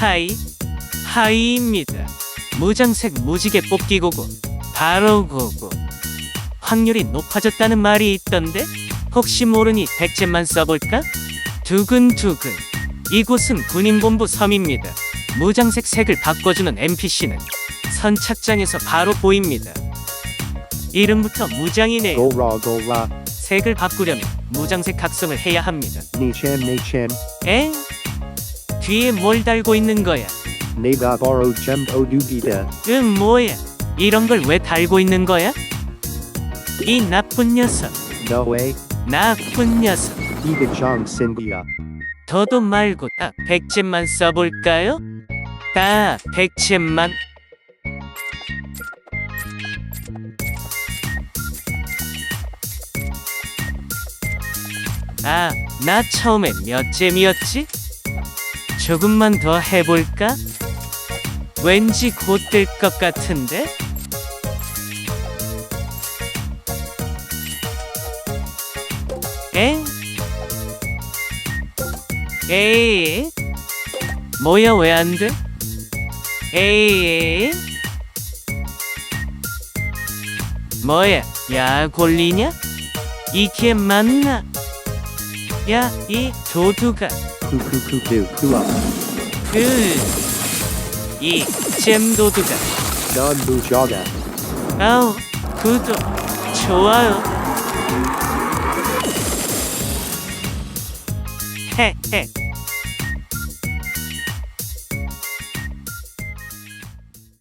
하이 하이입니다. 무장색 무지개 뽑기 고고 바로 고고 확률이 높아졌다는 말이 있던데 혹시 모르니 백제만 써볼까? 두근두근 이곳은 군인본부 섬입니다. 무장색 색을 바꿔주는 NPC는 선착장에서 바로 보입니다. 이름부터 무장이네요. Gora Gora, 색을 바꾸려면 무장색 각성을 해야 합니다. Nichem Nichem, 에? 뒤에 뭘 달고 있는 거야? Boro Gem Odugida, 음 뭐야? 이런 걸 왜 달고 있는 거야? 이 나쁜 녀석, Noe, 나쁜 녀석. Jong Sindia, 더도 말고 딱 백제만 써볼까요? 딱 백제만. 아, 나 처음에 몇 잼이었지? 조금만 더 해볼까? 왠지 곧 될 것 같은데? 에? 에이 뭐야 왜 안 돼? 에이 뭐야 야 골리냐? 이게 맞나? 야 이 도두가. Kukukuku Kua, 그이 잼도두가. Non Bujaga, 아우 구독 좋아요. 헤헤